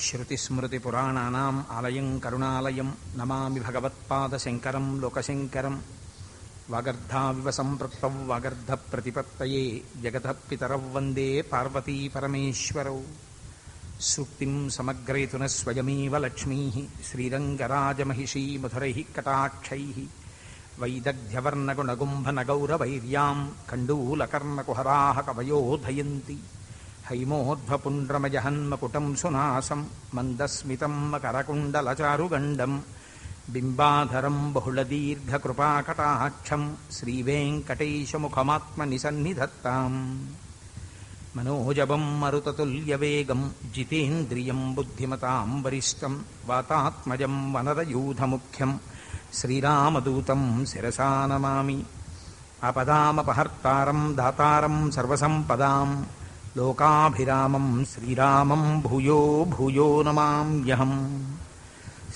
నమః శృతిస్మృతిపురాణానాम् ఆలయం కరుణాలయం నమామి భగవత్పాదశంకరం లోకశంకరం వాగర్ధావివ సంపృక్తౌ వాగర్ధప్రతిపత్తయే జగతః పితరౌ వందే పార్వతీ పరమేశ్వరౌ సూక్తిం సమగ్రయతున స్వయమేవ లక్ష్మీः శ్రీరంగరాజమహిషీ మధురైः కటాక్షైः వైదగ్ధ్యవర్ణగుణగుంభనగౌరవైర్యాం కండూలకర్ణకుహరాः కవయోధయంతి హైమోధ్వపుండ్రమజహన్మకుటం సునాసం మందస్మితం మకరకుండలచారుగండం బింబాధరం బహుళదీర్ఘకృపాకటాక్షం శ్రీవేంకటేశముఖమాత్మనిసన్నిధత్తాం. మనోజవం మరుతతుల్యవేగం జితేంద్రియం బుద్ధిమతాం వరిష్టం వాతాత్మజం వనరయూధముఖ్యం శ్రీరామదూతం శిరసా నమామి. ఆపదామపహర్తారం దాతారం సర్వసంపదాం. లోకాభిరామం శ్రీరామం భూయో భూయో నమామ్యహం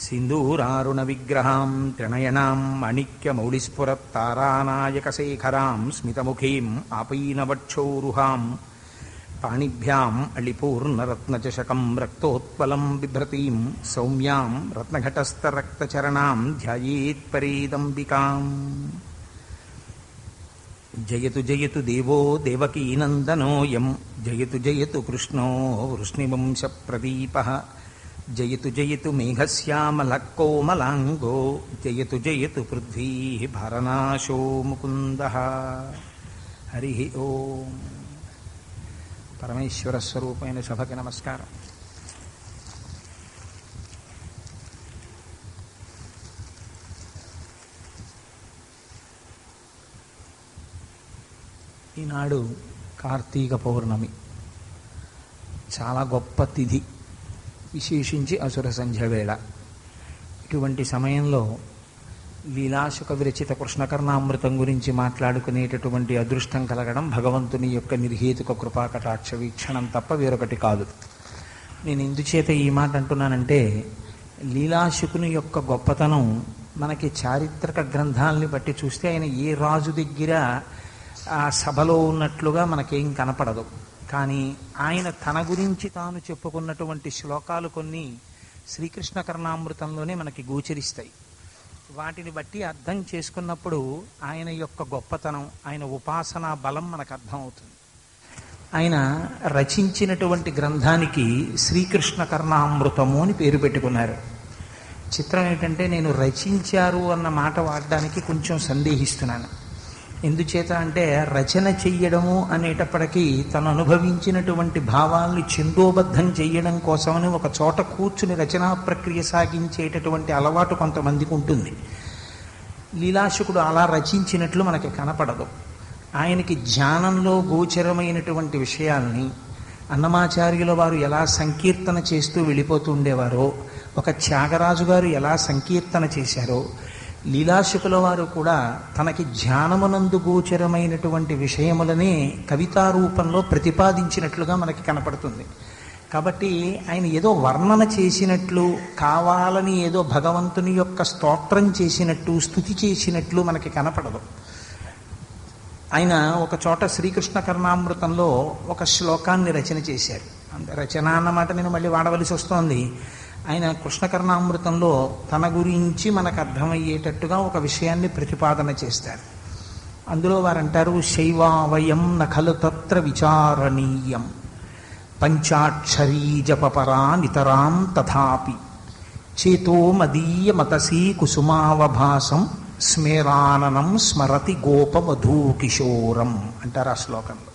సింధూరారుణ విగ్రహాం త్రిణయనాం మాణిక్యమౌళిస్ఫురత్తారానాయకశేఖరాం స్మితముఖీం ఆపీనవక్షోరుహాం. పాణిభ్యాం అళిపూర్ణరత్నచకం రక్తోత్పలం బిభ్రతీం. సౌమ్యాం రత్నఘటస్థరక్తచరణాం ధ్యాయేత్పరీదంబికాం. జయతు జయతు దేవో దేవకీనందనోయం జయతు జయతు కృష్ణో వృష్ణివంశ ప్రదీప. జయతు జయతు మేఘశ్యామలకోమలాంగో జయతు జయతు పృథ్వీ భరనాశో ముకుంద. హరి ఓం. పరమేశ్వర స్వరూపమైన సభకి నమస్కారం. ఈనాడు కార్తీక పౌర్ణమి. చాలా గొప్ప తిథి. విశేషించి అసుర సంధ్య వేళ. ఇటువంటి సమయంలో లీలాశుక విరచిత కృష్ణకర్ణామృతం గురించి మాట్లాడుకునేటటువంటి అదృష్టం కలగడం భగవంతుని యొక్క నిర్హేతుక కృపాకటాక్ష వీక్షణం తప్ప వేరొకటి కాదు. నేను ఎందుచేత ఈ మాట అంటున్నానంటే లీలాశుకుని యొక్క గొప్పతనం మనకి చారిత్రక గ్రంథాలని బట్టి చూస్తే ఆయన ఏ రాజు దగ్గర ఆ సభలో ఉన్నట్లుగా మనకేం కనపడదు. కానీ ఆయన తన గురించి తాను చెప్పుకున్నటువంటి శ్లోకాలు కొన్ని శ్రీకృష్ణ కర్ణామృతంలోనే మనకి గోచరిస్తాయి. వాటిని బట్టి అర్థం చేసుకున్నప్పుడు ఆయన యొక్క గొప్పతనం ఆయన ఉపాసనా బలం మనకు అర్థమవుతుంది. ఆయన రచించినటువంటి గ్రంథానికి శ్రీకృష్ణ కర్ణామృతము అని పేరు పెట్టుకున్నారు. చిత్రం ఏంటంటే నేను రచించారు అన్న మాట వాడడానికి కొంచెం సందేహిస్తున్నాను. ఎందుచేత అంటే రచన చెయ్యడము అనేటప్పటికీ తను అనుభవించినటువంటి భావాల్ని ఛందోబద్ధం చెయ్యడం కోసమని ఒక చోట కూర్చుని రచనా ప్రక్రియ సాగించేటటువంటి అలవాటు కొంతమందికి ఉంటుంది. లీలాశకుడు అలా రచించినట్లు మనకి కనపడదు. ఆయనకి ధ్యానంలో గోచరమైనటువంటి విషయాల్ని అన్నమాచార్యుల వారు ఎలా సంకీర్తన చేస్తూ వెళ్ళిపోతూ ఉండేవారో ఒక త్యాగరాజు గారు ఎలా సంకీర్తన చేశారో లీలాశకుల వారు కూడా తనకి ధ్యానమునందు గోచరమైనటువంటి విషయములనే కవితా రూపంలో ప్రతిపాదించినట్లుగా మనకి కనపడుతుంది. కాబట్టి ఆయన ఏదో వర్ణన చేసినట్లు కావాలని ఏదో భగవంతుని యొక్క స్తోత్రం చేసినట్టు స్థుతి చేసినట్లు మనకి కనపడదు. ఆయన ఒక చోట శ్రీకృష్ణ కర్ణామృతంలో ఒక శ్లోకాన్ని రచన చేశారు. రచన అన్నమాట నేను మళ్ళీ వాడవలసి వస్తోంది. ఆయన కృష్ణకర్ణామృతంలో తన గురించి మనకు అర్థమయ్యేటట్టుగా ఒక విషయాన్ని ప్రతిపాదన చేస్తారు అందులో వారంటారు శైవావయం నఖలు తత్ర విచారణీయం పంచాక్షరీ జపపరా నితరాం తథాపి చేతో మదీయ మతసీ కుసుమావభాసం స్మేరాననం స్మరతి గోపవధూ కిశోరం అంటారు ఆ శ్లోకంలో.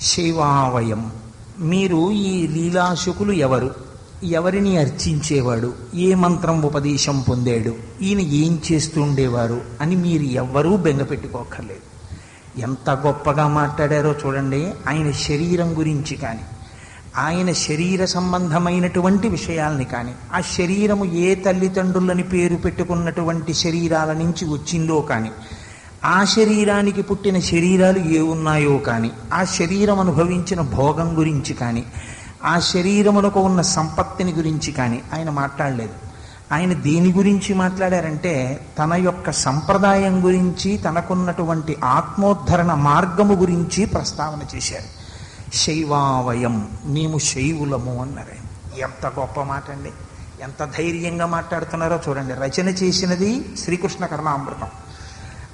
శైవావయం మీరు ఈ లీలాశుకులు ఎవరు? ఎవరిని అర్చించేవాడు? ఏ మంత్రం ఉపదేశం పొందాడు? ఈయన ఏం చేస్తుండేవారు? అని మీరు ఎవ్వరూ బెంగపెట్టుకోక్కర్లేదు ఎంత గొప్పగా మాట్లాడారో చూడండి. ఆయన శరీరం గురించి కానీ ఆయన శరీర సంబంధమైనటువంటి విషయాల్ని కానీ ఆ శరీరము ఏ తల్లిదండ్రులని పేరు పెట్టుకున్నటువంటి శరీరాల నుంచి వచ్చిందో కానీ ఆ శరీరానికి పుట్టిన శరీరాలు ఏ ఉన్నాయో కానీ ఆ శరీరం అనుభవించిన భోగం గురించి కానీ ఆ శరీరమునకు ఉన్న సంపత్తిని గురించి కానీ ఆయన మాట్లాడలేదు. ఆయన దేని గురించి మాట్లాడారంటే తన యొక్క సంప్రదాయం గురించి తనకున్నటువంటి ఆత్మోద్ధరణ మార్గము గురించి ప్రస్తావన చేశారు. శైవావయం మేము శైవులము అన్నారు. ఎంత గొప్ప మాట అండి ఎంత ధైర్యంగా మాట్లాడుతున్నారో చూడండి. రచన చేసినది శ్రీకృష్ణ కర్ణామృతం.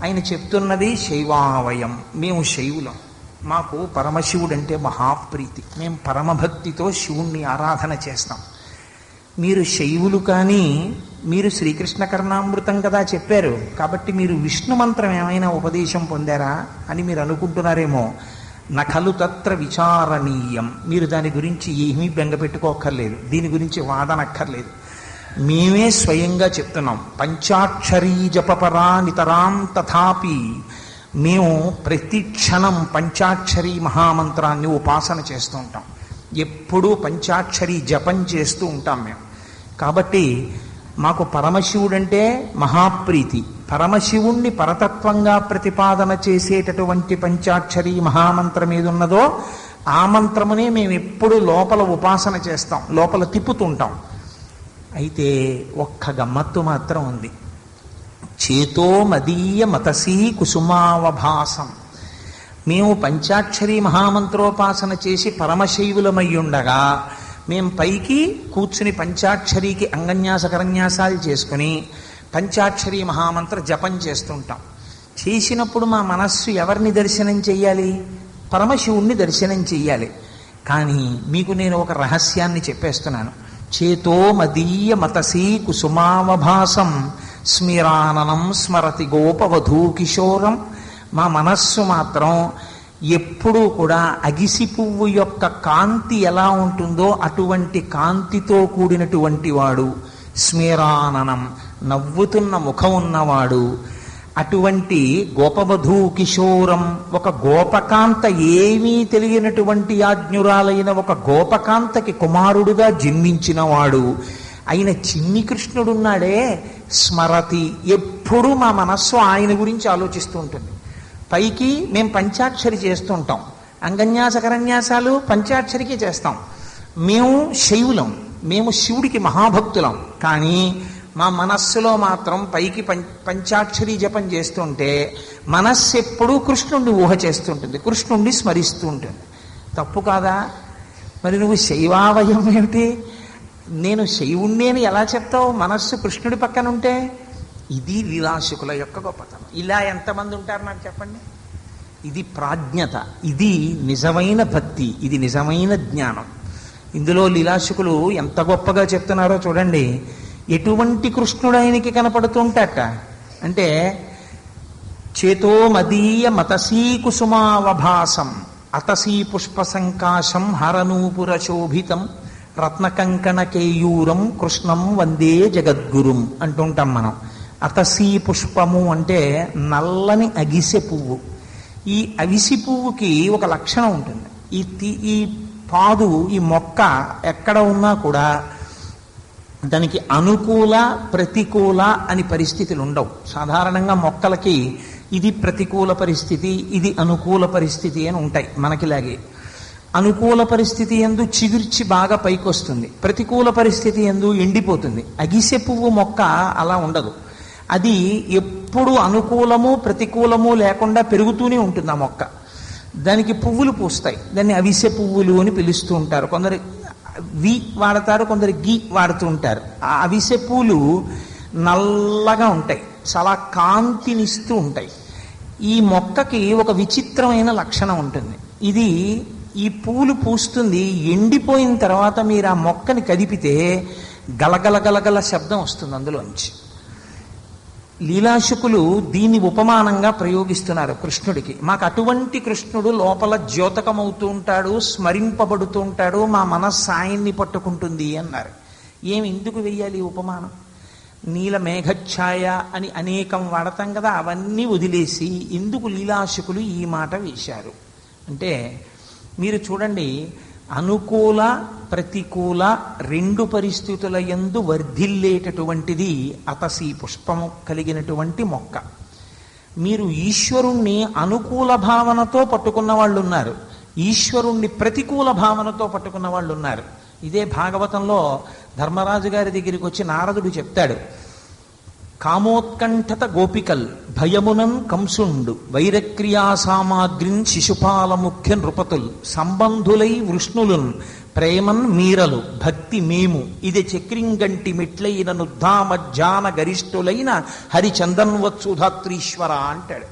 ఆయన చెప్తున్నది శైవావయం మేము శైవులం. మాకు పరమశివుడు అంటే మహాప్రీతి. మేము పరమభక్తితో శివుణ్ణి ఆరాధన చేస్తాం. మీరు శైవులు కానీ మీరు శ్రీకృష్ణ కర్ణామృతం కదా చెప్పారు. కాబట్టి మీరు విష్ణు మంత్రం ఏమైనా ఉపదేశం పొందారా అని మీరు అనుకుంటున్నారేమో. నఖలు తత్ర విచారణీయం. మీరు దాని గురించి ఏమీ బెంగపెట్టుకోక్కర్లేదు దీని గురించి వాదనక్కర్లేదు. మేమే స్వయంగా చెప్తున్నాం. పంచాక్షరీ జపపరా నితరాం తథాపి మేము ప్రతి క్షణం పంచాక్షరీ మహామంత్రాన్ని ఉపాసన చేస్తూ ఉంటాం. ఎప్పుడూ పంచాక్షరి జపం చేస్తూ ఉంటాం మేము. కాబట్టి మాకు పరమశివుడంటే మహాప్రీతి. పరమశివుణ్ణి పరతత్వంగా ప్రతిపాదన చేసేటటువంటి పంచాక్షరి మహామంత్రం ఏదున్నదో ఆ మంత్రమునే మేము ఎప్పుడు లోపల ఉపాసన చేస్తాం. లోపల తిప్పుతుంటాం అయితే ఒక్క గమ్మత్తు మాత్రం ఉంది. చేతో మదీయ మతసీ కుసుమావభాసం. మేము పంచాక్షరి మహామంత్రోపాసన చేసి పరమశైవులమయ్యుండగా మేం పైకి కూర్చుని పంచాక్షరికి అంగన్యాస కరన్యాసాలు చేసుకుని పంచాక్షరి మహామంత్ర జపం చేస్తుంటాం. చేసినప్పుడు మా మనస్సు ఎవరిని దర్శనం చెయ్యాలి? పరమశివుణ్ణి దర్శనం చెయ్యాలి. కానీ మీకు నేను ఒక రహస్యాన్ని చెప్పేస్తున్నాను. చేతో మదీయ మతసీ కుసుమావభాసం స్మిరాననం స్మరతి గోపవధూ కిశోరం మా మనస్సు మాత్రం ఎప్పుడూ కూడా అగిసి పువ్వు యొక్క కాంతి ఎలా ఉంటుందో అటువంటి కాంతితో కూడినటువంటి వాడు స్మేరాననం నవ్వుతున్న ముఖం ఉన్నవాడు. అటువంటి గోపవధూ కిశోరం ఒక గోపకాంత ఏమీ తెలియనటువంటి ఆజ్ఞురాలైన ఒక గోపకాంతకి కుమారుడుగా జన్మించినవాడు. అయిన చిన్ని కృష్ణుడున్నాడే. స్మరతి ఎప్పుడూ మా మనస్సు ఆయన గురించి ఆలోచిస్తూ ఉంటుంది. పైకి మేము పంచాక్షరి చేస్తూ ఉంటాం అంగన్యాసకరన్యాసాలు పంచాక్షరికి చేస్తాం. మేము శైవులం. మేము శివుడికి మహాభక్తులం. కానీ మా మనస్సులో మాత్రం పైకి పం పంచాక్షరి జపం చేస్తుంటే మనస్సు ఎప్పుడూ కృష్ణుణ్ణి ఊహ చేస్తుంటుంది. కృష్ణుణ్ణి స్మరిస్తూ ఉంటుంది. తప్పు కాదా? మరి నువ్వు శైవావయం ఏమిటి? నేను శైవుణ్ణి అని ఎలా చెప్తావు? మనస్సు కృష్ణుడి పక్కన ఉంటే? ఇది విలాసుకుల యొక్క గొప్పతనం. ఇలా ఎంతమంది ఉంటారు నాకు చెప్పండి? ఇది ప్రాజ్ఞత. ఇది నిజమైన భక్తి. ఇది నిజమైన జ్ఞానం. ఇందులో లీలాసుకులు ఎంత గొప్పగా చెప్తున్నారో చూడండి. ఎటువంటి కృష్ణుడు ఆయనకి కనపడుతుంటట? అంటే చేతో మదీయ మతసీ కుసుమావభాసం అతసీ పుష్ప సంకాశం హరనూపుర శోభితం రత్నకంకణ కేయూరం కృష్ణం వందే జగద్గురుం అంటుంటాం మనం. అతసీ పుష్పము అంటే నల్లని అగిసె పువ్వు. ఈ అవిసి పువ్వుకి ఒక లక్షణం ఉంటుంది. ఈ తీ ఈ పాదు ఈ మొక్క ఎక్కడ ఉన్నా కూడా దానికి అనుకూల ప్రతికూల అని పరిస్థితులు ఉండవు. సాధారణంగా మొక్కలకి ఇది ప్రతికూల పరిస్థితి ఇది అనుకూల పరిస్థితి అని ఉంటాయి మనకిలాగే అనుకూల పరిస్థితి ఎందు చిగుర్చి బాగా పైకొస్తుంది. ప్రతికూల పరిస్థితి ఎందు ఎండిపోతుంది. అగిసె పువ్వు మొక్క అలా ఉండదు. అది ఎప్పుడు అనుకూలము ప్రతికూలము లేకుండా పెరుగుతూనే ఉంటుంది ఆ మొక్క. దానికి పువ్వులు పూస్తాయి. దాన్ని అవిసె పువ్వులు అని పిలుస్తూ ఉంటారు. కొందరు వి వాడతారు కొందరు గి వాడుతూ ఉంటారు. ఆ అవిసె పూలు నల్లగా ఉంటాయి. చాలా కాంతినిస్తూ ఉంటాయి. ఈ మొక్కకి ఒక విచిత్రమైన లక్షణం ఉంటుంది. ఇది ఈ పూలు పూస్తుంది ఎండిపోయిన తర్వాత మీరు ఆ మొక్కని కదిపితే గలగల గలగల శబ్దం వస్తుంది అందులోంచి. లీలాశుకులు దీన్ని ఉపమానంగా ప్రయోగిస్తున్నారు కృష్ణుడికి. మాకు అటువంటి కృష్ణుడు లోపల ద్యోతకమవుతూ ఉంటాడు స్మరింపబడుతూ ఉంటాడు మా మనస్సు ఆయన్ని పట్టుకుంటుంది అన్నారు. ఏమి ఎందుకు వెయ్యాలి ఈ ఉపమానం? నీల మేఘఛాయ అని అనేకం వాడతాం కదా అవన్నీ వదిలేసి ఎందుకు లీలాశకులు ఈ మాట వేశారు? అంటే మీరు చూడండి అనుకూల ప్రతికూల రెండు పరిస్థితుల యందు వర్ధిల్లేటటువంటిది అతసి పుష్పము కలిగినటువంటి మొక్క. మీరు ఈశ్వరుణ్ణి అనుకూల భావనతో పట్టుకున్న వాళ్ళు ఉన్నారు ఈశ్వరుణ్ణి ప్రతికూల భావనతో పట్టుకున్న వాళ్ళు ఉన్నారు ఇదే భాగవతంలో ధర్మరాజు గారి దగ్గరికి వచ్చి నారదుడు చెప్తాడు కామోత్కంఠత గోపికల్ భయమునన్ కంసుండు వైరక్రియా సామాగ్రిన్ శిశుపాల ముఖ్య నృపతుల్ సంబంధులై వృష్ణులున్ ప్రేమన్ మీరలు భక్తి మేము ఇది చక్రింగంటి మెట్లైన నుద్ధామ జాన గరిష్ఠులైన హరిచందన్వత్సుధాత్రీశ్వర అంటాడు.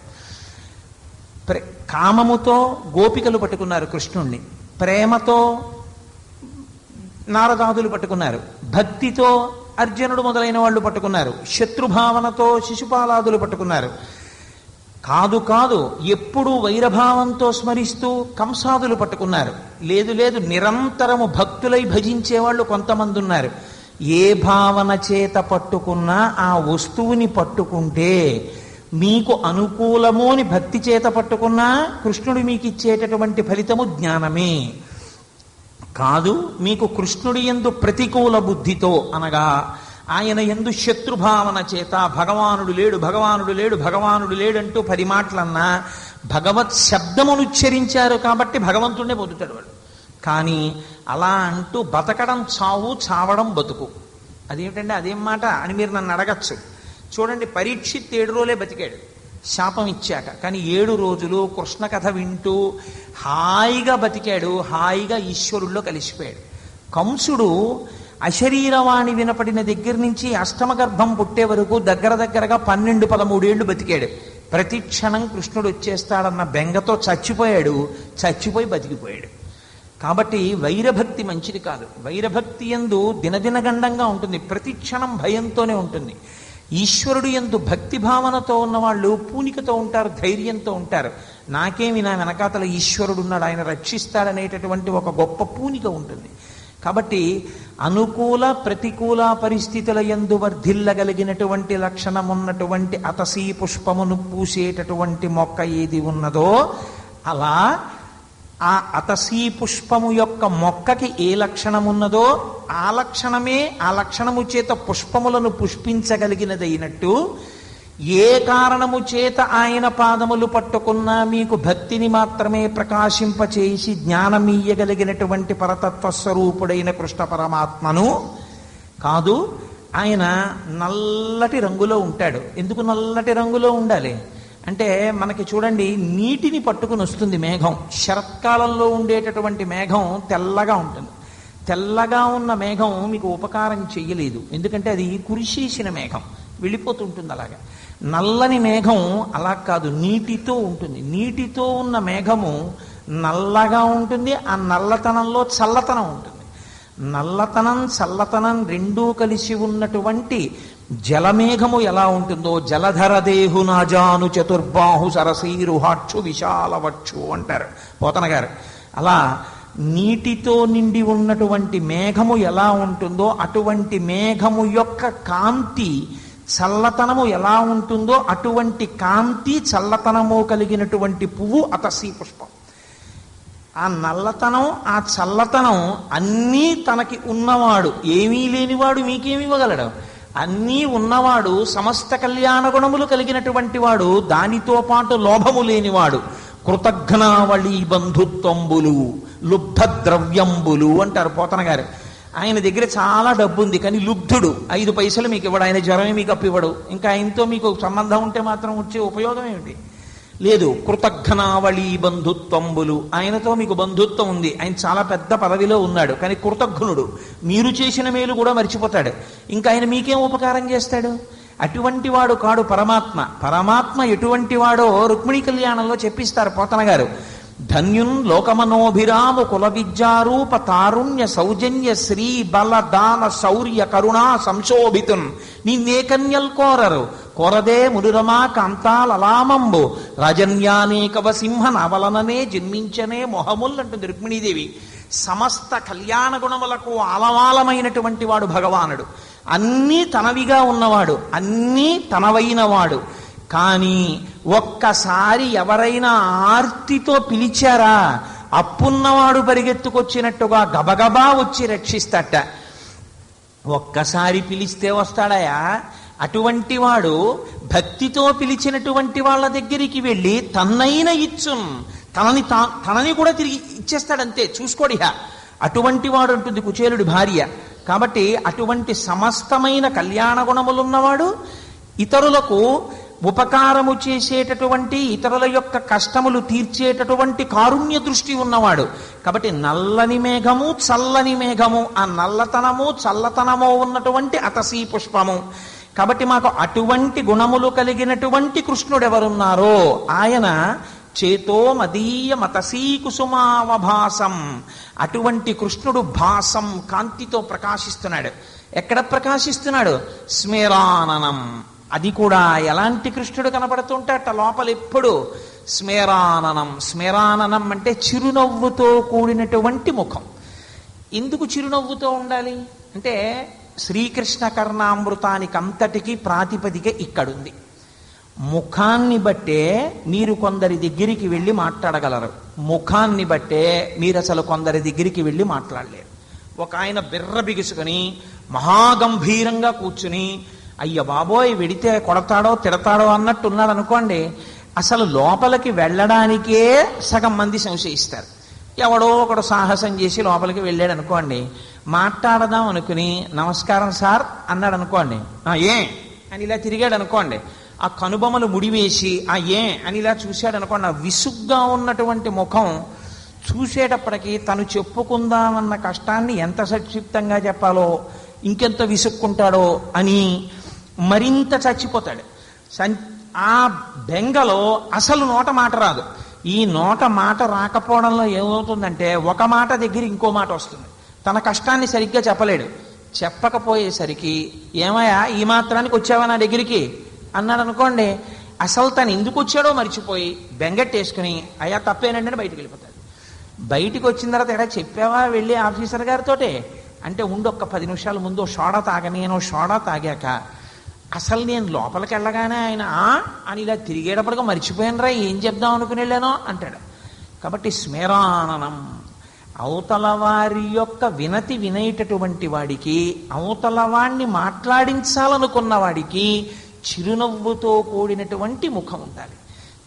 ప్రే కామముతో గోపికలు పట్టుకున్నారు కృష్ణుణ్ణి. ప్రేమతో నారదాదులు పట్టుకున్నారు. భక్తితో అర్జునుడు మొదలైన వాళ్ళు పట్టుకున్నారు. శత్రుభావనతో శిశుపాలాదులు పట్టుకున్నారు. కాదు కాదు ఎప్పుడు వైరభావంతో స్మరిస్తూ కంసాదులు పట్టుకున్నారు. లేదు లేదు నిరంతరము భక్తులై భజించే వాళ్ళు కొంతమంది ఉన్నారు ఏ భావన చేత పట్టుకున్నా ఆ వస్తువుని పట్టుకుంటే మీకు అనుకూలము అని భక్తి చేత పట్టుకున్నా కృష్ణుడు మీకు ఇచ్చేటటువంటి ఫలితము జ్ఞానమే. కాదు మీకు కృష్ణుడి ఎందు ప్రతికూల బుద్ధితో అనగా ఆయన ఎందు శత్రుభావన చేత భగవానుడు లేడు భగవానుడు లేడు భగవానుడు లేడంటూ పది మాటలన్నా భగవత్ శబ్దమును ఉచ్చరించారు కాబట్టి భగవంతుడే పొందుతాడు వాడు. కానీ అలా అంటూ బతకడం చావు చావడం బతుకు. అదేమిటంటే అదేం మాట అని మీరు నన్ను అడగచ్చు. చూడండి పరీక్షిత్ ఏడు రోజులే బతికాడు. శాపం ఇచ్చాక కానీ ఏడు రోజులు కృష్ణ కథ వింటూ హాయిగా బతికాడు హాయిగా ఈశ్వరుల్లో కలిసిపోయాడు. కంసుడు అశరీరవాణి వినపడిన దగ్గర నుంచి అష్టమ గర్భం పుట్టే వరకు దగ్గర దగ్గరగా పన్నెండు పదమూడేళ్ళు బతికాడు. ప్రతి క్షణం కృష్ణుడు వచ్చేస్తాడన్న బెంగతో చచ్చిపోయాడు చచ్చిపోయి బతికిపోయాడు. కాబట్టి వైరభక్తి మంచిది కాదు. వైరభక్తి ఎందు దినదినగండంగా ఉంటుంది. ప్రతి క్షణం భయంతోనే ఉంటుంది. ఈశ్వరుడు ఎందు భక్తి భావనతో ఉన్నవాళ్ళు పూనికతో ఉంటారు ధైర్యంతో ఉంటారు. నాకేమి నా వెనకాతల ఈశ్వరుడు ఉన్నాడు ఆయన రక్షిస్తాడనేటటువంటి ఒక గొప్ప పూనిక ఉంటుంది. కాబట్టి అనుకూల ప్రతికూల పరిస్థితుల ఎందు వర్ధిల్లగలిగినటువంటి లక్షణం ఉన్నటువంటి అతసీ పుష్పమును పూసేటటువంటి మొక్క ఏది ఉన్నదో అలా ఆ అతసీ పుష్పము యొక్క మొక్కకి ఏ లక్షణమున్నదో ఆ లక్షణమే ఆ లక్షణము చేత పుష్పములను పుష్పించగలిగినదైనట్టు ఏ కారణము చేత ఆయన పాదములు పట్టుకున్నా మీకు భక్తిని మాత్రమే ప్రకాశింపచేసి జ్ఞానమీయగలిగినటువంటి పరతత్వ స్వరూపుడైన కృష్ణ పరమాత్మను. కాదు ఆయన నల్లటి రంగులో ఉంటాడు. ఎందుకు నల్లటి రంగులో ఉండాలి? అంటే మనకి చూడండి నీటిని పట్టుకుని వస్తుంది మేఘం. శరత్కాలంలో ఉండేటటువంటి మేఘం తెల్లగా ఉంటుంది. తెల్లగా ఉన్న మేఘం మీకు ఉపకారం చెయ్యలేదు ఎందుకంటే అది కురిసేసిన మేఘం. వెళ్ళిపోతుంటుంది అలాగా. నల్లని మేఘం అలా కాదు నీటితో ఉంటుంది. నీటితో ఉన్న మేఘము నల్లగా ఉంటుంది ఆ నల్లతనంలో చల్లతనం ఉంటుంది. నల్లతనం చల్లతనం రెండూ కలిసి ఉన్నటువంటి జలమేఘము ఎలా ఉంటుందో జలధర దేహు నాజాను చతుర్బాహు సరసీరుహాక్షు విశాలవచ్చు అంటారు పోతన గారు అలా నీటితో నిండి ఉన్నటువంటి మేఘము ఎలా ఉంటుందో అటువంటి మేఘము యొక్క కాంతి చల్లతనము ఎలా ఉంటుందో అటువంటి కాంతి చల్లతనము కలిగినటువంటి పువ్వు అతసీ పుష్పం. ఆ నల్లతనం ఆ చల్లతనం అన్నీ తనకి ఉన్నవాడు. ఏమీ లేనివాడు మీకేమి ఇవ్వగలడు? అన్నీ ఉన్నవాడు సమస్త కళ్యాణ గుణములు కలిగినటువంటి వాడు దానితో పాటు లోభము లేనివాడు. కృతఘ్నావళి బంధుత్వంబులు లుబ్ధ ద్రవ్యంబులు అంటారు పోతన గారు. ఆయన దగ్గర చాలా డబ్బు ఉంది కానీ లుబ్ధుడు. ఐదు పైసలు మీకు ఇవ్వడు ఆయన జ్వరమే మీకు అప్పివ్వడు. ఇంకా ఆయనతో మీకు సంబంధం ఉంటే మాత్రం వచ్చే ఉపయోగం ఏమిటి? లేదు కృతఘ్నావళి బంధుత్వంబులు. ఆయనతో మీకు బంధుత్వం ఉంది. ఆయన చాలా పెద్ద పదవిలో ఉన్నాడు. కానీ కృతఘ్నుడు మీరు చేసిన మేలు కూడా మర్చిపోతాడు. ఇంకా ఆయన మీకేం ఉపకారం చేస్తాడు? అటువంటి వాడు కాడు పరమాత్మ. పరమాత్మ ఎటువంటి వాడో రుక్మిణి కళ్యాణంలో చెప్పిస్తారు పోతన గారు. ధన్యున్ లోకమనోభిరాము కుల విద్యారూప తారుణ్య సౌజన్య శ్రీ బల దాన శౌర్య కరుణా సంశోభితున్. నిన్నే కన్యల్ కోరరు కొరదే మునిరమా కాంతాలలామంబు రజన్యానేకవ సింహ నవలననే జన్మించనే మొహముల్ అంటుంది రుక్మిణీదేవి సమస్త కళ్యాణ గుణములకు ఆలవాలమైనటువంటి వాడు భగవానుడు. అన్నీ తనవిగా ఉన్నవాడు అన్నీ తనవైనవాడు. కానీ ఒక్కసారి ఎవరైనా ఆర్తితో పిలిచారా అప్పున్నవాడు పరిగెత్తుకొచ్చినట్టుగా గబగబా వచ్చి రక్షిస్తట. ఒక్కసారి పిలిస్తే వస్తాడయా? అటువంటి వాడు భక్తితో పిలిచినటువంటి వాళ్ళ దగ్గరికి వెళ్ళి తన్నైన ఇచ్చుం. తనని తా- తనని కూడా తిరిగి ఇచ్చేస్తాడంతే. చూసుకోడిహ అటువంటి వాడు ఉంటుంది కుచేలుడి భార్య. కాబట్టి అటువంటి సమస్తమైన కళ్యాణ గుణములున్నవాడు ఇతరులకు ఉపకారము చేసేటటువంటి ఇతరుల యొక్క కష్టములు తీర్చేటటువంటి కారుణ్య దృష్టి ఉన్నవాడు. కాబట్టి నల్లని మేఘము చల్లని మేఘము ఆ నల్లతనము చల్లతనము ఉన్నటువంటి అతసీ పుష్పము. కాబట్టి మాకు అటువంటి గుణములు కలిగినటువంటి కృష్ణుడు ఎవరున్నారో ఆయన చేతో మదీయ మతసీ కుసుమావభాసం. అటువంటి కృష్ణుడు భాసం కాంతితో ప్రకాశిస్తున్నాడు. ఎక్కడ ప్రకాశిస్తున్నాడు? స్మేరాననం. అది కూడా ఎలాంటి కృష్ణుడు కనపడుతుంటాట అట్ట లోపల ఎప్పుడు స్మేరాననం. స్మేరాననం అంటే చిరునవ్వుతో కూడినటువంటి ముఖం. ఎందుకు చిరునవ్వుతో ఉండాలి? అంటే శ్రీకృష్ణ కర్ణామృతానికి అంతటికీ ప్రాతిపదిక ఇక్కడుంది. ముఖాన్ని బట్టే మీరు కొందరి దగ్గరికి వెళ్ళి మాట్లాడగలరు. ముఖాన్ని బట్టే మీరు అసలు కొందరి దగ్గరికి వెళ్ళి మాట్లాడలేరు. ఒక ఆయన బిర్ర బిగుసుకొని మహాగంభీరంగా కూర్చుని అయ్య బాబోయ్ వెడితే కొడతాడో తిడతాడో అన్నట్టు ఉన్నాడు అనుకోండి అసలు లోపలికి వెళ్ళడానికే సగం మంది సంశయిస్తారు. ఎవడో ఒకడు సాహసం చేసి లోపలికి వెళ్ళాడు అనుకోండి మాట్లాడదాం అనుకుని నమస్కారం సార్ అన్నాడు అనుకోండి "ఆ, ఏ అని ఇలా తిరిగాడు అనుకోండి ఆ కనుబొమలు ముడివేసి ఆ ఏ అని ఇలా చూశాడు అనుకోండి ఆ విసుగ్గా ఉన్నటువంటి ముఖం చూసేటప్పటికి తను చెప్పుకుందామన్న కష్టాన్ని ఎంత సంక్షిప్తంగా చెప్పాలో ఇంకెంత విసుక్కుంటాడో అని మరింత చచ్చిపోతాడు. సం- ఆ బెంగలో అసలు నోట మాట రాదు. ఈ నోట మాట రాకపోవడంలో ఏమవుతుందంటే ఒక మాట దగ్గర ఇంకో మాట వస్తుంది. తన కష్టాన్ని సరిగ్గా చెప్పలేడు. చెప్పకపోయేసరికి ఏమయ్యా ఈ మాత్రానికి వచ్చావా నా దగ్గరికి? అన్నాడు అనుకోండి అసలు తను ఎందుకు వచ్చాడో మర్చిపోయి బెంగట్టేసుకుని అయ్యా తప్పేనండి బయటికి వెళ్ళిపోతాడు. బయటికి వచ్చిన తర్వాత ఎడా చెప్పావా వెళ్ళి ఆఫీసర్ గారితోటే? అంటే ఉండు ఒక్క పది నిమిషాల ముందు షోడా తాగని నేను షోడా తాగాక అసలు నేను లోపలికి వెళ్ళగానే ఆయన "ఆ?" అని ఇలా తిరిగేటప్పటికి మర్చిపోయానురా ఏం చెప్దాం అనుకుని వెళ్ళానో అంటాడు. కాబట్టి స్మరాననం అవతల వారి యొక్క వినతి వినేటటువంటి వాడికి అవతల వాణ్ణి మాట్లాడించాలనుకున్న వాడికి చిరునవ్వుతో కూడినటువంటి ముఖం ఉండాలి.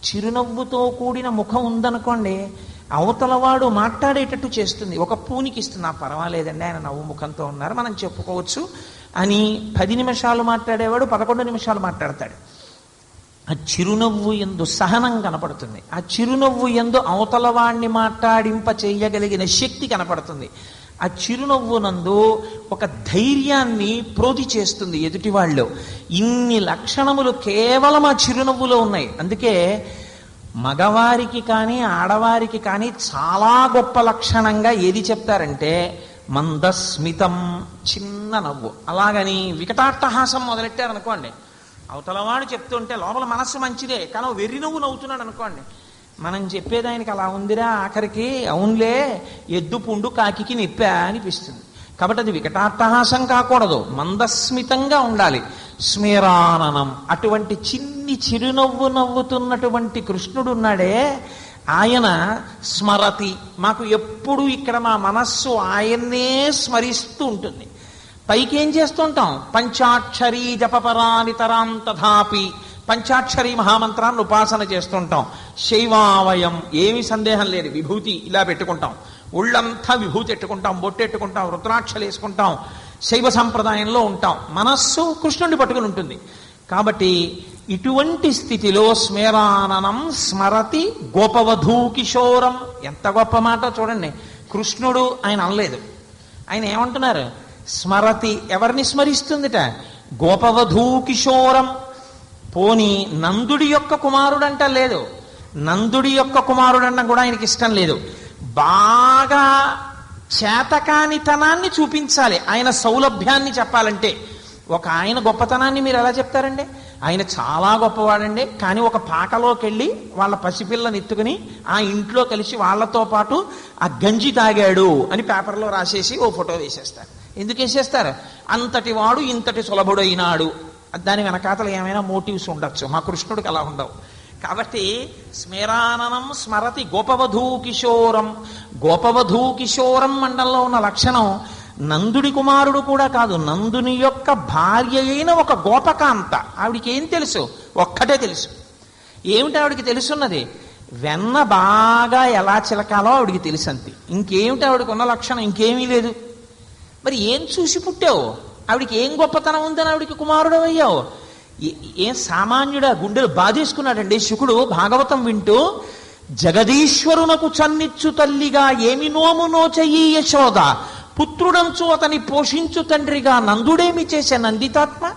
చిరునవ్వుతో కూడిన ముఖం ఉందనుకోండి అవతలవాడు మాట్లాడేటట్టు చేస్తుంది. ఒక పూనికి ఇస్తున్నా పర్వాలేదండి ఆయన నవ్వు ముఖంతో ఉన్నారు మనం చెప్పుకోవచ్చు. అని పది నిమిషాలు మాట్లాడేవాడు పదకొండు నిమిషాలు మాట్లాడతాడు. ఆ చిరునవ్వు ఎందు సహనం కనపడుతుంది. ఆ చిరునవ్వు ఎందు అవతల వాణ్ణి మాట్లాడింప చేయగలిగిన శక్తి కనపడుతుంది. ఆ చిరునవ్వు నందు ఒక ధైర్యాన్ని ప్రోధి చేస్తుంది ఎదుటి వాళ్ళు ఇన్ని లక్షణములు కేవలం ఆ చిరునవ్వులో ఉన్నాయి. అందుకే మగవారికి కానీ ఆడవారికి కానీ చాలా గొప్ప లక్షణంగా ఏది చెప్తారంటే మందస్మితం చిన్న నవ్వు. అలాగని వికటాట్టహాసం మొదలెట్టారనుకోండి. అవతలవాడు చెప్తుంటే లోపల మనస్సు మంచిదే కానీ వెర్రి నవ్వు నవ్వుతున్నాడు అనుకోండి మనం చెప్పేదానికి అలా ఉందిరా ఆఖరికి అవునులే ఎద్దు పుండు కాకికి నిప్పా అనిపిస్తుంది. కాబట్టి అది వికటాట్టహాసం కాకూడదు మందస్మితంగా ఉండాలి. స్మేరాననం అటువంటి చిన్ని చిరునవ్వు నవ్వుతున్నటువంటి కృష్ణుడు ఉన్నాడే ఆయన స్మరతి. మాకు ఎప్పుడు ఇక్కడ మా మనస్సు ఆయన్నే స్మరిస్తూ ఉంటుంది. పైకి ఏం చేస్తుంటాం? పంచాక్షరీ జపపరానితరాం తథాపి. పంచాక్షరీ మహామంత్రాన్ని ఉపాసన చేస్తుంటాం. శైవావయం ఏమి సందేహం లేదు. విభూతి ఇలా పెట్టుకుంటాం. ఒళ్ళంతా విభూతి ఎట్టుకుంటాం బొట్టెట్టుకుంటాం రుద్రాక్షలు వేసుకుంటాం శైవ సంప్రదాయంలో ఉంటాం. మనస్సు కృష్ణుడిని పట్టుకుని ఉంటుంది. కాబట్టి ఇటువంటి స్థితిలో స్మేరాననం స్మరతి గోపవధూ కిశోరం ఎంత గొప్ప మాట చూడండి. కృష్ణుడు ఆయన అనలేదు. ఆయన ఏమంటున్నారు? స్మరతి ఎవరిని స్మరిస్తుందిట? గోపవధూ కిశోరం పోని నందుడి యొక్క కుమారుడంట లేదు. నందుడి యొక్క కుమారుడన్న కూడా ఆయనకి ఇష్టం లేదు. బాగా చేతకానితనాన్ని చూపించాలి. ఆయన సౌలభ్యాన్ని చెప్పాలంటే. ఒక ఆయన గొప్పతనాన్ని మీరు ఎలా చెప్తారండి? ఆయన చాలా గొప్పవాడండి కానీ ఒక పాకలోకి వెళ్ళి వాళ్ళ పసిపిల్లని ఎత్తుకుని ఆ ఇంట్లో కలిసి వాళ్ళతో పాటు ఆ గంజి తాగాడు అని పేపర్లో రాసేసి ఓ ఫోటో వేసేస్తారు. ఎందుకు వేసేస్తారు? అంతటి వాడు ఇంతటి సులభుడు అయినాడు దాని వెనకాతలు ఏమైనా మోటివ్స్ ఉండొచ్చు. మా కృష్ణుడికి అలా ఉండవు. కాబట్టి స్మేరాననం స్మరతి గోపవధూ కిశోరం గోపవధూ కిశోరం మండలంలో ఉన్న లక్షణం నందుడి కుమారుడు కూడా కాదు నందుని యొక్క భార్య అయిన ఒక గోపకాంత. ఆవిడికి ఏం తెలుసు? ఒక్కటే తెలుసు. ఏమిటి ఆవిడికి తెలుసున్నది? వెన్న బాగా ఎలా చిలకాలో ఆవిడికి తెలుసు అంతే ఇంకేమిటి ఆవిడకి ఉన్న లక్షణం? ఇంకేమీ లేదు. మరి ఏం చూసి పుట్టావు? ఆవిడికి ఏం గొప్పతనం ఉందని ఆవిడికి కుమారుడు అయ్యావు ఏ- ఏం సామాన్యుడా? గుండెలు బాధేసుకున్నాడండి. శుకుడు భాగవతం వింటూ జగదీశ్వరునకు చన్నిచ్చు తల్లిగా ఏమి నోము నోచయి యశోద? పుత్రుడంచు అతని పోషించు తండ్రిగా నందుడేమి చేసే నందితాత్మ?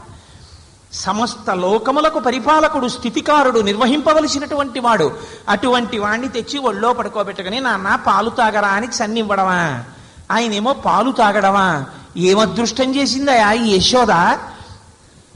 సమస్త లోకములకు పరిపాలకుడు స్థితికారుడు నిర్వహింపవలసినటువంటి వాడు. అటువంటి వాణ్ణి తెచ్చి ఒళ్ళో పడుకోబెట్టుకుని నాన్న పాలు తాగరా అని సన్నివ్వడమా ఆయనేమో పాలు తాగడమా? ఏమదృష్టం చేసిందా ఈ యశోద?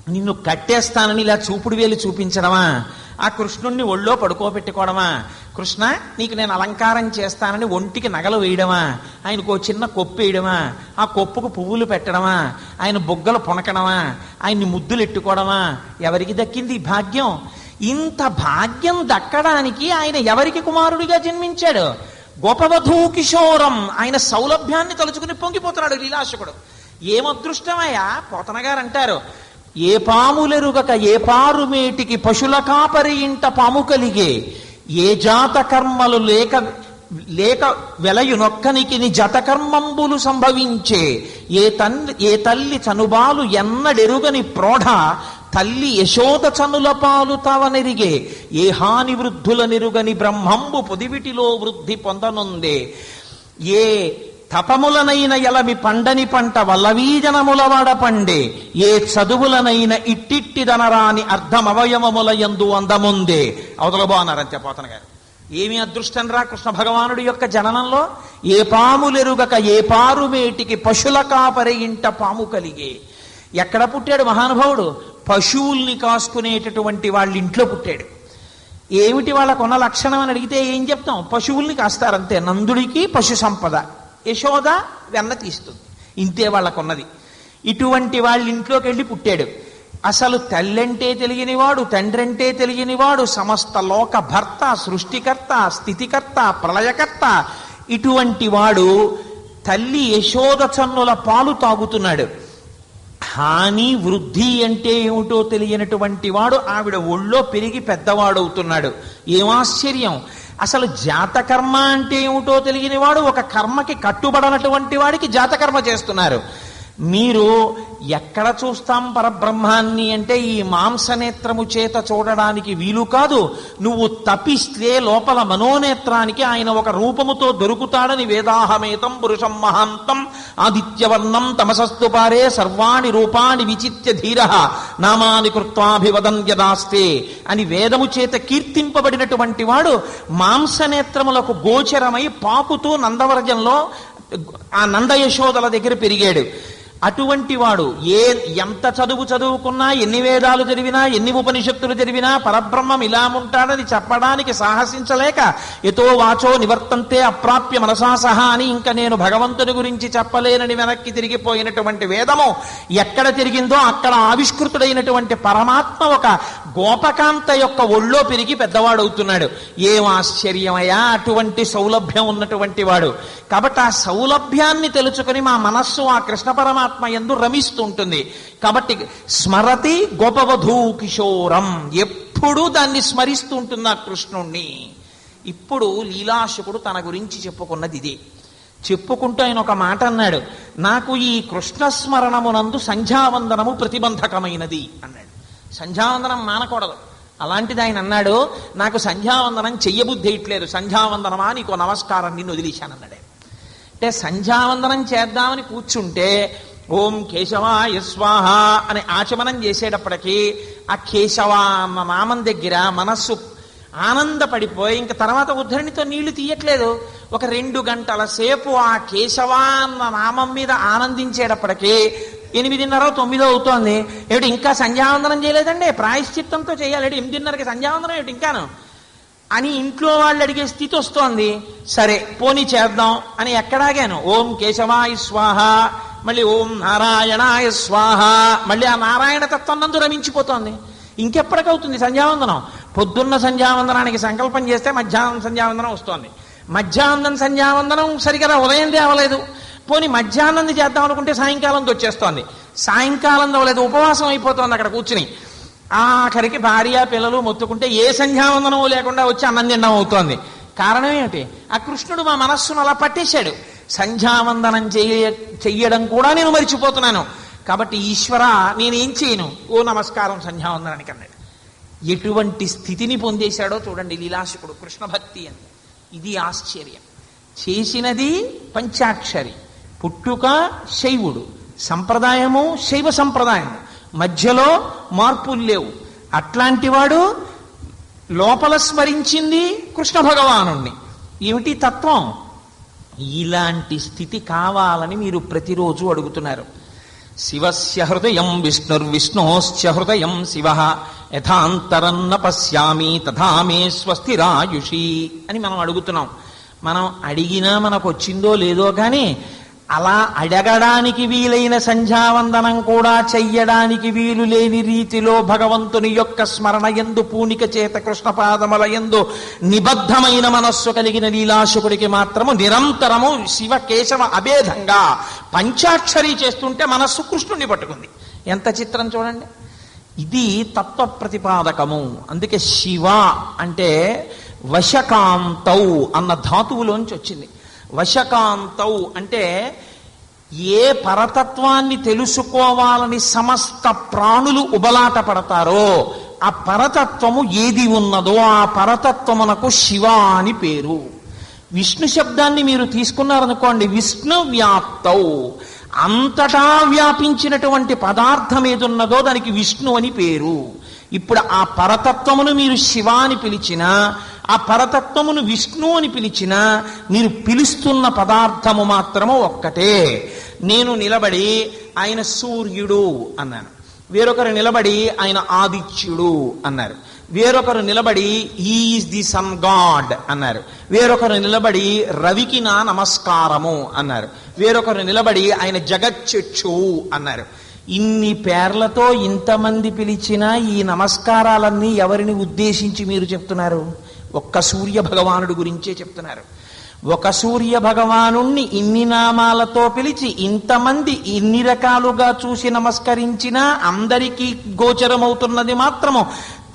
నిన్ను కట్టేస్తానని ఇలా చూపుడు వేలు చూపించడమా? ఆ కృష్ణుణ్ణి ఒళ్ళో పడుకోబెట్టుకోవడమా? కృష్ణ నీకు నేను అలంకారం చేస్తానని ఒంటికి నగలు వేయడమా? ఆయనకు ఓ చిన్న కొప్పు వేయడమా? ఆ కొప్పుకు పువ్వులు పెట్టడమా? ఆయన బొగ్గలు పొనకడమా ఆయన్ని ముద్దులు ఎట్టుకోవడమా? ఎవరికి దక్కింది ఈ భాగ్యం? ఇంత భాగ్యం దక్కడానికి ఆయన ఎవరికి కుమారుడిగా జన్మించాడు? గోపవధూ కిషోరం ఆయన సౌలభ్యాన్ని తలుచుకుని పొంగిపోతున్నాడు లీలాశకుడు. ఏమదృష్టమయ్యా? పోతనగారు అంటారు ఏ పాములెరుగక ఏ పారుమేటికి పశుల కాపరి ఇంట పాము కలిగే? ఏ జాత కర్మలు లేక లేక వెలయునొక్కనికి ని జతకర్మంబులు సంభవించే ఏ తల్లి ఏ తల్లి చనుబాలు ఎన్నడెరుగని ప్రోఢ తల్లి యశోద చనుల పాలు తవనెరిగే ఏ హాని వృద్ధుల నిరుగని బ్రహ్మంబు పొదివిటిలో వృద్ధి పొందనుందే ఏ తపములనైన ఎలమి పండని పంట వల్లవీజనములవాడ పండే ఏ చదువులనైన ఇట్టిట్టిదనరాని అర్ధమవయవముల యందు అందముందే. అవతల బాగున్నారంతే పోతన గారు. ఏమి అదృష్టం రా కృష్ణ భగవానుడి యొక్క జననంలో? ఏ పాములెరుగక ఏ పారుమేటికి పశుల కాపరి ఇంట పాము కలిగే. ఎక్కడ పుట్టాడు మహానుభావుడు? పశువుల్ని కాసుకునేటటువంటి వాళ్ళ ఇంట్లో పుట్టాడు. ఏమిటి వాళ్ళకున్న లక్షణం అని అడిగితే ఏం చెప్తాం? పశువుల్ని కాస్తారంతే. నందుడికి పశు సంపద యశోద వెన్న తీస్తుంది. ఇంతే వాళ్ళకున్నది. ఇటువంటి వాళ్ళ ఇంట్లోకి వెళ్ళి పుట్టాడు. అసలు తల్లంటే తెలియనివాడు తండ్రంటే తెలియనివాడు సమస్త లోక భర్త సృష్టికర్త స్థితికర్త ప్రళయకర్త ఇటువంటి వాడు తల్లి యశోద చన్నుల పాలు తాగుతున్నాడు. హాని వృద్ధి అంటే ఏమిటో తెలియనటువంటి వాడు ఆవిడ ఒళ్ళో పెరిగి పెద్దవాడవుతున్నాడు. ఏమాశ్చర్యం అసలు జాతకర్మ అంటే ఏమిటో తెలియని వాడు ఒక కర్మకి కట్టుబడనటువంటి వాడికి జాతకర్మ చేస్తున్నారు. మీరు ఎక్కడ చూస్తాం పరబ్రహ్మాన్ని అంటే ఈ మాంసనేత్రము చేత చూడడానికి వీలు కాదు. నువ్వు తపిస్తే లోపల మనోనేత్రానికి ఆయన ఒక రూపముతో దొరుకుతాడని వేదాహమేతం పురుషం మహాంతం ఆదిత్యవర్ణం తమసస్తు పారే సర్వాణి రూపాణి విచిత్య ధీర నామాని కృత్వాభివదన్ యదాస్తే అని వేదము చేత కీర్తింపబడినటువంటి వాడు మాంసనేత్రములకు గోచరమై పాకుతూ నందవర్జంలో ఆ నందయశోదల దగ్గర పెరిగాడు. అటువంటి వాడు ఏ ఎంత చదువు చదువుకున్నా ఎన్ని వేదాలు చదివినా ఎన్ని ఉపనిషత్తులు చదివినా పరబ్రహ్మం ఇలా ఉంటాడని చెప్పడానికి సాహసించలేక ఎతో వాచో నివర్తంతే అప్రాప్య మనసాసహ అని ఇంకా నేను భగవంతుని గురించి చెప్పలేనని వెనక్కి తిరిగిపోయినటువంటి వేదము ఎక్కడ తిరిగిందో అక్కడ ఆవిష్కృతుడైనటువంటి పరమాత్మ ఒక గోపకాంత యొక్క ఒళ్ళో పెరిగి పెద్దవాడవుతున్నాడు. ఏం ఆశ్చర్యమయ్యా అటువంటి సౌలభ్యం ఉన్నటువంటి వాడు. కాబట్టి ఆ సౌలభ్యాన్ని తెలుసుకుని మా మనస్సు ఆ కృష్ణ పరమాత్మ ఎందు రమిస్తూ ఉంటుంది కాబట్టి స్మరతి గోపవధూ కిశోరం ఎప్పుడూ దాన్ని స్మరిస్తూ ఉంటుంది ఆ కృష్ణుణ్ణి. ఇప్పుడు లీలాశకుడు తన గురించి చెప్పుకున్నది ఇదే చెప్పుకుంటూ ఆయన ఒక మాట అన్నాడు. నాకు ఈ కృష్ణస్మరణమునందు సంధ్యావందనము ప్రతిబంధకమైనది అన్నాడు. సంధ్యావందనం మానకూడదు. అలాంటిది ఆయన అన్నాడు నాకు సంధ్యావందనం చెయ్యబుద్ధి వేయట్లేదు సంధ్యావందనమా నీకు నమస్కారం నిన్ను వదిలేశానన్నాడు. అంటే సంధ్యావందనం చేద్దామని కూర్చుంటే ఓం కేశవాయ స్వాహ అని ఆచమనం చేసేటప్పటికీ ఆ కేశవ అన్న నామం దగ్గర మనస్సు ఆనందపడిపోయి ఇంక తర్వాత ఉద్ధరణితో నీళ్ళు తీయట్లేదు. ఒక రెండు గంటల సేపు ఆ కేశవ అన్న నామం మీద ఆనందించేటప్పటికీ ఎనిమిదిన్నర తొమ్మిదో అవుతోంది. ఏమిటి ఇంకా సంధ్యావందనం చేయలేదండి? ప్రాయశ్చిత్తంతో చేయాలి. ఎనిమిదిన్నరకి సంధ్యావందనం? ఏమిటి ఇంకాను? అని ఇంట్లో వాళ్ళు అడిగే స్థితి వస్తోంది. సరే పోనీ చేద్దాం అని ఎక్కడాగాను ఓం కేశవాయ స్వాహ మళ్ళీ ఓం నారాయణాయ స్వాహ. మళ్ళీ ఆ నారాయణ తత్వం నందు రమించిపోతోంది. ఇంకెప్పటికవుతుంది సంధ్యావందనం? పొద్దున్న సంధ్యావందనానికి సంకల్పం చేస్తే మధ్యాహ్నం సంధ్యావందనం వస్తోంది. మధ్యాహ్నం సంధ్యావందనం సరిగా ఉదయం తేవలేదు. పోనీ మధ్యాహ్నం చేద్దాం అనుకుంటే సాయంకాలంతో వచ్చేస్తోంది. సాయంకాలం అవ్వలేదు ఉపవాసం అయిపోతోంది అక్కడ కూర్చుని. ఆఖరికి భార్య పిల్లలు మొత్తుకుంటే ఏ సంధ్యావందనం లేకుండా వచ్చి అన్నం తినడం అవుతోంది. కారణం ఏమిటి? ఆ కృష్ణుడు మా మనస్సును అలా పట్టేశాడు. సంధ్యావందనం చేయ చెయ్యడం కూడా నేను మర్చిపోతున్నాను. కాబట్టి ఈశ్వర నేనేం చేయను? ఓ నమస్కారం సంధ్యావందనానికి అన్నాడు. ఎటువంటి స్థితిని పొందేశాడో చూడండి లీలాశకుడు కృష్ణ భక్తి అని. ఇది ఆశ్చర్యం. చేసినది పంచాక్షరి పుట్టుక శైవుడు సంప్రదాయము శైవ సంప్రదాయం మధ్యలో మార్పులు లేవు. అట్లాంటి వాడు లోపల స్మరించింది కృష్ణ భగవానుణ్ణి ఏమిటి తత్వం? ఇలాంటి స్థితి కావాలని మీరు ప్రతిరోజు అడుగుతున్నారు. శివస్య హృదయం విష్ణుర్విష్ణోశ్చ హృదయం శివ యథాంతరన్న పశ్యామి తథామే స్వస్తిరాయుషి అని మనం అడుగుతున్నాం. మనం అడిగినా మనకు వచ్చిందో లేదో కానీ అలా అడగడానికి వీలైన సంధ్యావందనం కూడా చెయ్యడానికి వీలు లేని రీతిలో భగవంతుని యొక్క స్మరణ ఎందు పూనిక చేత కృష్ణపాదముల ఎందు నిబద్ధమైన మనస్సు కలిగిన లీలాశుకుడికి మాత్రము నిరంతరము శివ కేశవ అభేదంగా పంచాక్షరి చేస్తుంటే మనస్సు కృష్ణుని పట్టుకుంది. ఎంత చిత్రం చూడండి. ఇది తత్వ ప్రతిపాదకము అందుకే శివ అంటే వశకాంతౌ అన్న ధాతువులోంచి వచ్చింది. వశకాంతౌ అంటే ఏ పరతత్వాన్ని తెలుసుకోవాలని సమస్త ప్రాణులు ఉబలాట పడతారో ఆ పరతత్వము ఏది ఉన్నదో ఆ పరతత్వమునకు శివ అని పేరు. విష్ణు శబ్దాన్ని మీరు తీసుకున్నారనుకోండి విష్ణు వ్యాప్తౌ అంతటా వ్యాపించినటువంటి పదార్థం ఏదున్నదో దానికి విష్ణు అని పేరు. ఇప్పుడు ఆ పరతత్వమును మీరు శివ అని పిలిచినా ఆ పరతత్వమును విష్ణు అని పిలిచినా మీరు పిలుస్తున్న పదార్థము మాత్రము ఒక్కటే. నేను నిలబడి ఆయన సూర్యుడు అన్నాను. వేరొకరు నిలబడి ఆయన ఆదిత్యుడు అన్నారు. వేరొకరు నిలబడి ఈజ్ ది సన్ గాడ్ అన్నారు. వేరొకరు నిలబడి రవికి నా నమస్కారము అన్నారు. వేరొకరు నిలబడి ఆయన జగచ్చక్షువు అన్నారు. ఇన్ని పేర్లతో ఇంతమంది పిలిచినా ఈ నమస్కారాలన్నీ ఎవరిని ఉద్దేశించి మీరు చెప్తున్నారు? ఒక్క సూర్య భగవానుడు గురించే చెప్తున్నారు. ఒక సూర్య భగవానుణ్ణి ఇన్ని నామాలతో పిలిచి ఇంతమంది ఇన్ని రకాలుగా చూసి నమస్కరించినా అందరికీ గోచరమవుతున్నది మాత్రము.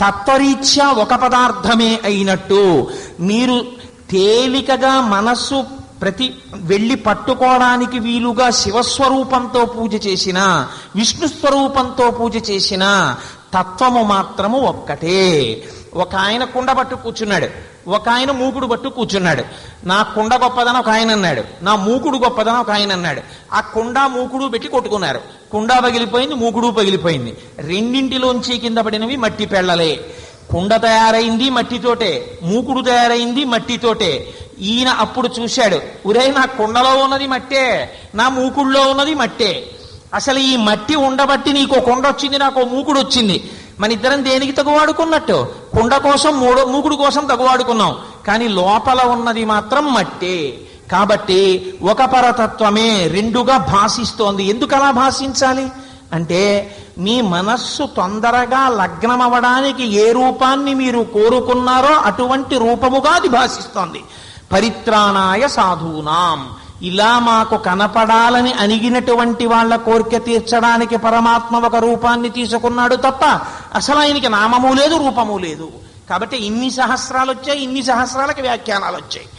తత్వరీత్యా ఒక పదార్థమే అయినట్టు. మీరు తేలికగా మనస్సు ప్రతి వెళ్ళి పట్టుకోవడానికి వీలుగా శివస్వరూపంతో పూజ చేసిన విష్ణు స్వరూపంతో పూజ చేసిన తత్వము మాత్రము ఒక్కటే. ఒక ఆయన కుండ పట్టు కూర్చున్నాడు. ఒక ఆయన మూకుడు పట్టు కూర్చున్నాడు. నా కుండ గొప్పదని ఒక ఆయన అన్నాడు. నా మూకుడు గొప్పదని ఒక ఆయన అన్నాడు. ఆ కుండ మూకుడు పెట్టి కొట్టుకున్నారు. కుండ పగిలిపోయింది మూకుడు పగిలిపోయింది. రెండింటిలోంచి కింద పడినవి మట్టి పెళ్ళలే. కుండ తయారైంది మట్టితోటే మూకుడు తయారైంది మట్టితోటే. ఈయన అప్పుడు చూశాడు ఉరే నా కుండలో ఉన్నది మట్టే నా మూకుడులో ఉన్నది మట్టే. అసలు ఈ మట్టి ఉండబట్టి నీకు కుండ వచ్చింది నాకు మూకుడు వచ్చింది. మన ఇద్దరం దేనికి తగువాడుకున్నట్టు? కుండ కోసం మూడో మూకుడు కోసం తగువాడుకున్నాం. కానీ లోపల ఉన్నది మాత్రం మట్టే. కాబట్టి ఒక పరతత్వమే రెండుగా భాషిస్తోంది. ఎందుకు అలా భాషించాలి? అంటే మీ మనస్సు తొందరగా లగ్నమవడానికి ఏ రూపాన్ని మీరు కోరుకున్నారో అటువంటి రూపముగా అది భాషిస్తోంది. పరిత్రాణాయ సాధూనాం. ఇలా మాకు కనపడాలని అణిగినటువంటి వాళ్ళ కోరిక తీర్చడానికి పరమాత్మ ఒక రూపాన్ని తీసుకున్నాడు తప్ప అసలు ఆయనకి నామము లేదు రూపము లేదు. కాబట్టి ఇన్ని సహస్రాలు వచ్చాయి ఇన్ని సహస్రాలకి వ్యాఖ్యానాలు వచ్చాయి.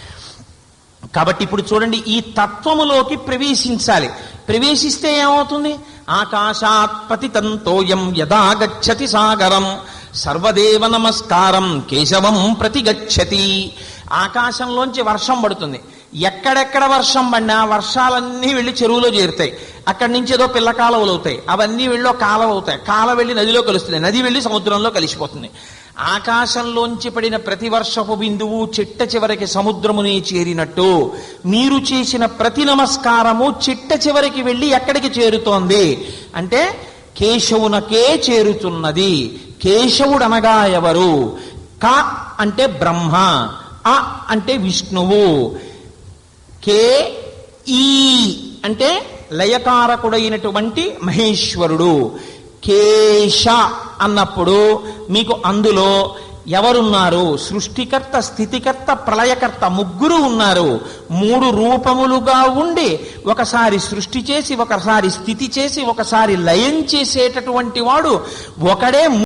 కాబట్టి ఇప్పుడు చూడండి ఈ తత్వములోకి ప్రవేశించాలి. ప్రవేశిస్తే ఏమవుతుంది? ఆకాశాత్పతి తంతోయం యదా గచ్చతి సాగరం సర్వదేవ నమస్కారం కేశవం ప్రతిగచ్చతి. ఆకాశంలోంచి వర్షం పడుతుంది. ఎక్కడెక్కడ వర్షం పడినా వర్షాలన్నీ వెళ్ళి చెరువులో చేరుతాయి. అక్కడి నుంచి ఏదో పిల్ల కాలువలు అవుతాయి. అవన్నీ వెళ్ళి ఒక కాలువ అవుతాయి. కాల వెళ్ళి నదిలో కలుస్తుంది. నది వెళ్ళి సముద్రంలో కలిసిపోతుంది. ఆకాశంలోంచి పడిన ప్రతి వర్షపు బిందువు చిట్ట చివరికి సముద్రమునే చేరినట్టు. మీరు చేసిన ప్రతి నమస్కారము చిట్ట చివరికి వెళ్ళి ఎక్కడికి చేరుతోంది? అంటే కేశవునకే చేరుతున్నది. కేశవుడు అనగా ఎవరు? క అంటే బ్రహ్మ. అ అంటే విష్ణువు. కే ఈ అంటే లయకారకుడైనటువంటి మహేశ్వరుడు. కేశ అన్నప్పుడు మీకు అందులో ఎవరున్నారు? సృష్టికర్త స్థితికర్త ప్రళయకర్త ముగ్గురు ఉన్నారు. మూడు రూపములుగా ఉండి ఒకసారి సృష్టి చేసి ఒకసారి స్థితి చేసి ఒకసారి లయం చేసేటటువంటి వాడు ఒకడే